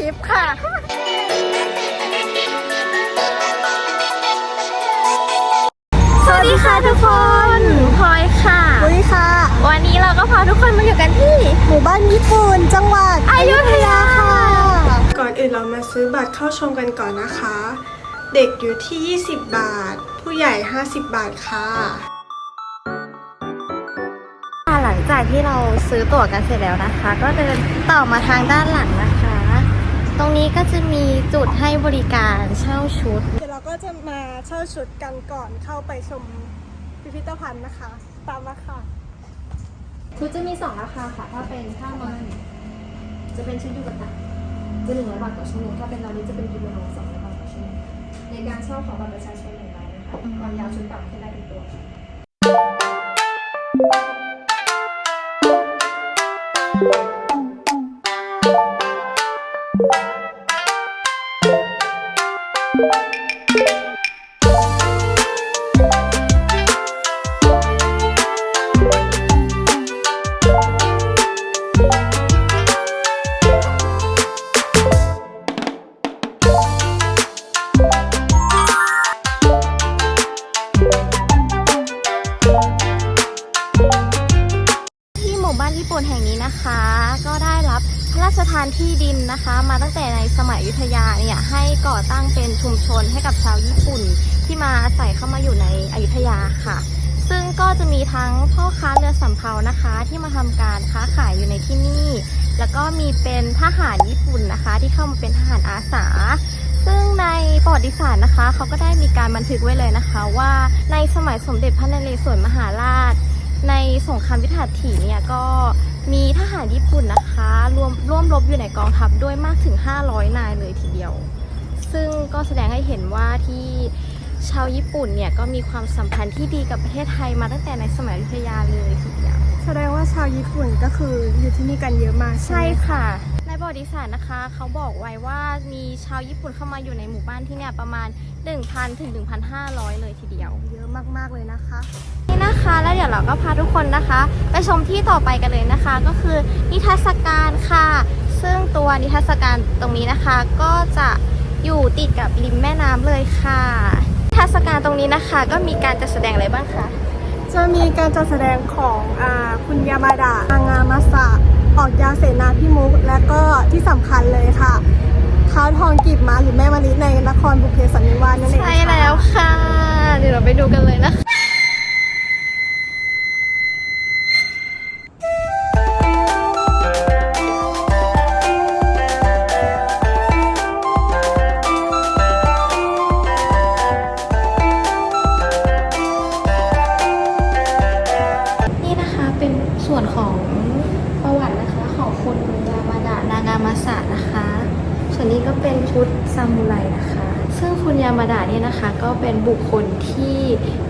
ปิดคลิปค่ะ สวัสดีค่ะทุกคนพลอยค่ะสวัสดีค่ะ วันนี้เราก็พาทุกคนมาอยู่กันที่ หมู่บ้านญี่ปุ่นจังหวัดอยุธยาค่ะ ก่อนอื่นเรามาซื้อบัตรเข้าชมกันก่อนนะคะ เด็กอยู่ที่ 20 บาท ผู้ใหญ่ 50 บาทค่ะหลังจากที่เราซื้อตั๋วกันเสร็จแล้วนะคะ ก็เดินต่อมาทางด้านหลังนะคะ ตรงนี้ก็จะมีจุดให้บริการเช่าชุด เดี๋ยวเราก็จะมาเช่าชุดกันก่อนเข้าไปชมพิพิธภัณฑ์นะคะ ตามมาค่ะ ชุดจะมีสองราคาค่ะ ถ้าเป็นผ้ามันจะเป็นชุดยูกะตะจะหนึ่งร้อยบาทต่อชั่วโมงถ้าเป็นเรานี้จะเป็นกิโมโนสองร้อยบาทต่อชั่วโมงในการเช่าของบัตรประชาชนหนึ่งใบนะคะความยาวชุดปรับขึ้นได้เป็นตัวที่ ทานที่ดินนะคะ มาตั้งแต่ในสมัยอยุธยาเนี่ยให้ก่อตั้งเป็นชุมชนให้กับชาวญี่ปุ่นที่มาอาศัยเข้ามาอยู่ในอยุธยาค่ะ ซึ่งก็จะมีทั้งพ่อค้าเรือสำเภานะคะ ที่มาทำการค้าขายอยู่ในที่นี่ แล้วก็มีเป็นทหารญี่ปุ่นนะคะ ที่เข้ามาเป็นทหารอาสา ซึ่งในประวัติศาสตร์นะคะเขาก็ได้มีการบันทึกไว้เลยนะคะ ว่าในสมัยสมเด็จพระนเรศวรมหาราช ในสงครามวิทยาถีเนี่ยก็ารญี่ปุ่นนะคะ รวมร่วมรบอยู่ในกองทัพด้วยมากถึง 500 นายเลยทีเดียว ซึ่งก็แสดงให้เห็นว่าที่ชาวญี่ปุ่นเนี่ยก็มีความสัมพันธ์ที่ดีกับประเทศไทยมาตั้งแต่ในสมัยอยุธยาเลยทีเดียว แสดงว่าชาวญี่ปุ่นก็คืออยู่ที่นี่กันเยอะมากใช่ใช่ไหมค่ะใน ประวัติศาสตร์นะคะ เขาบอกไว้ว่ามีชาวญี่ปุ่นเข้ามาอยู่ในหมู่บ้านที่เนี่ยประมาณ 1,000 ถึง 1,500 เลยทีเดียว เยอะมากๆเลยนะคะ นี่นะคะแล้วเดี๋ยวเราก็พาทุกคนนะคะ ไปชมที่ต่อไปกันเลยนะคะ ก็คือนิทรรศการค่ะ ซึ่งตัวนิทรรศการตรงนี้นะคะ ก็จะอยู่ติดกับริมแม่น้ำเลยค่ะนิทรรศการตรงนี้นะคะ ก็มีการจัดแสดงอะไรบ้างคะจะมีการจัดแสดงของอาคุณยามาดะนางามาสะ ออกยาเสนาพิมุก และก็ที่สำคัญเลยค่ะท้าวทองกีบมาหรือแม่มะลิในนครบุพเพสันนิวาสนั่นเองใช่แล้วค่ะ เดี๋ยวเราไปดูกันเลยนะคะ ส่วนนี้ก็เป็นชุดซามูไรนะคะ ซึ่งคุณยามาดะเนี่ยนะคะ ก็เป็นบุคคลที่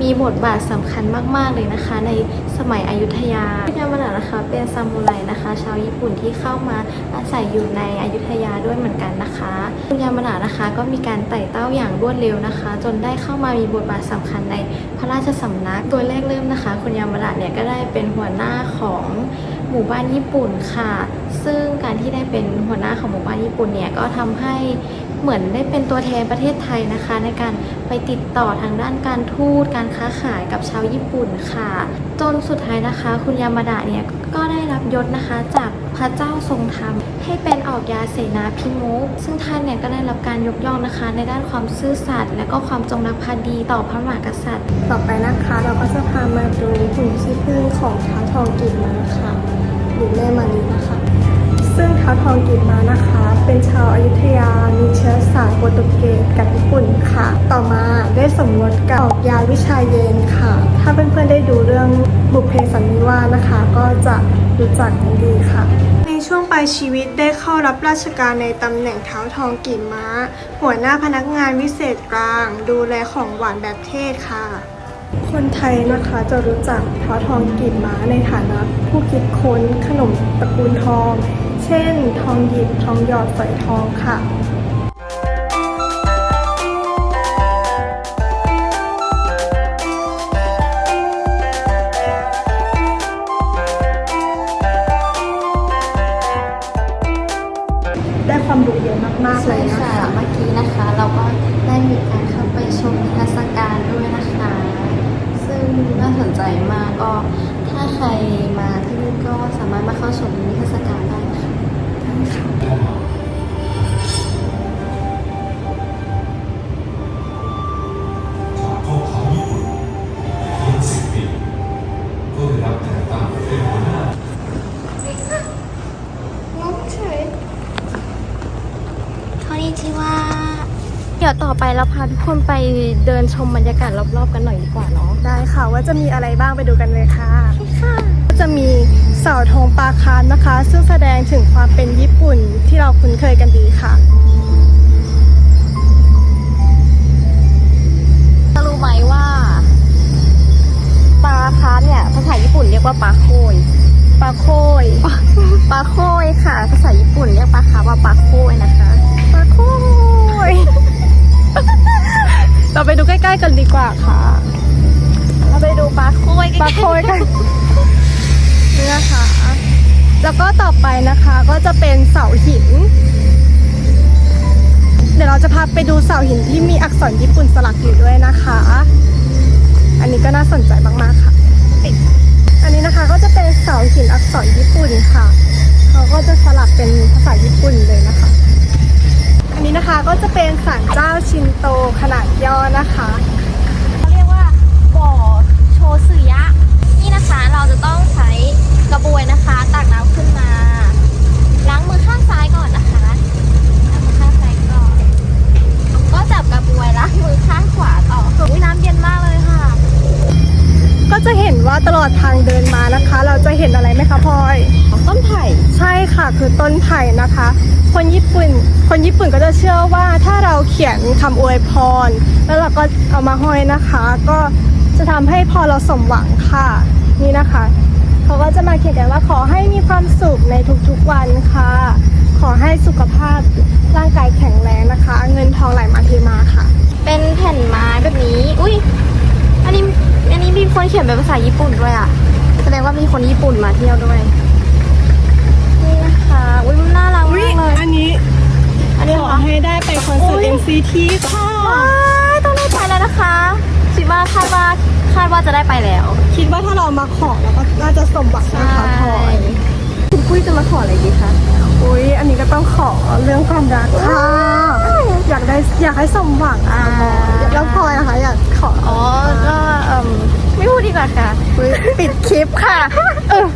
มีบทบาทสำคัญมาก ๆ เลยนะคะ ในสมัยอยุธยา คุณยามาดะนะคะ เป็นซามูไรนะคะ ชาวญี่ปุ่นที่เข้ามาอาศัยอยู่ในอยุธยาด้วยเหมือนกันนะคะ คุณยามาดะนะคะก็มีการไต่เต้าอย่างรวดเร็วนะคะ จนได้เข้ามามีบทบาทสำคัญในพระราชสำนัก โดยแรกเริ่มนะคะ คุณยามาดะเนี่ยก็ได้เป็นหัวหน้าของหมู่บ้านญี่ปุ่นค่ะ ซึ่งการที่ได้เป็นหัวหน้าของหมู่บ้านญี่ปุ่นเนี่ยก็ทำให้เหมือนได้เป็นตัวแทนประเทศไทยนะคะ ในการไปติดต่อทางด้านการทูตการค้าขายกับชาวญี่ปุ่นค่ะ จนสุดท้ายนะคะ คุณยามาดะเนี่ยก็ได้รับยศนะคะจากพระเจ้าทรงธรรม ให้เป็นออกยาเสนาพิมุขซึ่งท่านเนี่ยก็ได้รับการยกย่องนะคะ ในด้านความซื่อสัตย์และก็ความจงรักภักดีต่อพระมหากษัตริย์ ต่อไปนะคะเราก็จะพามาดูหุ่นขี้ผึ้งของท้าวทองกีบม้าค่ะหรือแม่มะลินะคะ ซึ่งท้าทองกีบม้านะคะ เป็นชาวอายุทยา มีเชื้อสายโปรตุเกสกับญี่ปุ่นค่ะ ต่อมาได้สมรสกับออกยาวิชาเยนค่ะ ถ้าเพื่อนๆได้ดูเรื่องบุพเพสันนิวาสนะคะ ก็จะรู้จักกันดีค่ะในช่วงปลายชีวิตได้เข้ารับราชการในตำแหน่งเท้าทองกีบม้า หัวหน้าพนักงานวิเศษกลาง ดูแลของหวานแบบเทศค่ะ คนไทยนะคะจะรู้จักเท้าทองกีบม้าในฐานะผู้คิดค้นขนมตระกูลทอง ช่น ทองหยิบทองหยอดฝอยทองค่ะได้ความรู้เยอะมากๆเลใช่ยนะค่ะคะ เมื่อกี้นะคะเราก็ได้มีการเข้าไปชมนิทรรศการด้วยนะคะ ซึ่งน่าสนใจมากก็ถ้าใครมาที่นี่ก็สามารถมาเข้าชมนิทรรศการ เพียงสิบปีก็ได้รับแต่งตั้งเป็นหัวหน้าน้องเฉยเท่านี้ที่ว่าเดี๋ยวต่อไปเราพาทุกคนไปเดินชมบรรยากาศรอบๆกันหน่อยดีกว่าเนาะ ได้ค่ะว่าจะมีอะไรบ้างไปดูกันเลยค่ะค่ะก็จะมี เสาธงปาคานนะคะ ซึ่งแสดงถึงความเป็นญี่ปุ่นที่เราคุ้นเคยกันดีค่ะจะรู้ไหมว่าปลาคาร์ฟเนี่ยภาษาญี่ปุ่นเรียกว่าปลาโคยปาโคยปลาโคยค่ะ ภาษาญี่ปุ่นเรียกปลาคาร์ฟว่าปลาโคยนะคะปาโคยเราไปดูใกล้ ๆ กันดีกว่าค่ะ เราไปดูปลาโคยปาโคยกัน นี่นะคะ แล้วก็ต่อไปนะคะก็จะเป็นเสาหิน เดี๋ยวเราจะพาไปดูเสาหินที่มีอักษรญี่ปุ่นสลักอยู่ด้วยนะคะ อันนี้ก็น่าสนใจมากๆค่ะ อันนี้นะคะก็จะเป็นเสาหินอักษรญี่ปุ่นค่ะ เขาก็จะสลักเป็นภาษาญี่ปุ่นเลยนะคะ อันนี้นะคะก็จะเป็นศาลเจ้าชินโตขนาดย่อนะคะเขาเรียกว่าบ่อโชสึยะ นไผ่นะคะ คนญี่ปุ่น คนญี่ปุ่นก็จะเชื่อว่าถ้าเราเขียนคำอวยพร แล้วเราก็เอามาห้อยนะคะ ก็จะทำให้พอเราสมหวังค่ะ นี่นะคะเขาก็จะมาเขียนกันว่าขอให้มีความสุขในทุกๆวันค่ะ ขอให้สุขภาพร่างกายแข็งแรงนะคะ เงินทองไหลมาเทมาค่ะ เป็นแผ่นไม้แบบนี้ อุ้ยอันนี้อันนี้มีคนเขียนเป็นภาษาญี่ปุ่นด้วยอะ แสดงว่ามีคนญี่ปุ่นมาเที่ยวด้วย นี่นะคะอุ้ยมันน่ารักมากเลยอันนี้ อันนี้ขเหรออให้ได้ไปคอนเสิร์ต NCT ค่ะ ว้ายต้องได้ไปแล้วนะคะคิดว่าคาดว่าคาดว่าจะได้ไปแล้วคิดว่าถ้าเรามาขอเราก็น่าจะสมหวังนะคะพลอยคุณปุ้ยจะมาขออะไรดีคะอุ้ยอันนี้ก็ต้องขอเรื่องความรักค่ะ อยากได้อยากให้สมหวังอะแล้วพลอยนะคะอยากขออ๋อก็เอ่มไม่พูดดีกว่าค่ะ อุ๊ยปิดคลิปค่ะ เออ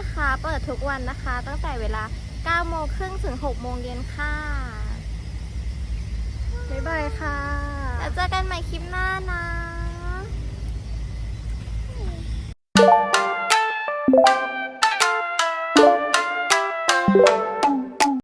นี่นะคะ เปิดทุกวันนะคะ ตั้งแต่เวลา9โมงครึ่งถึง6โมงเย็นค่ะ บ๊ายบายค่ะ แล้วเจอกันใหม่คลิปหน้านะ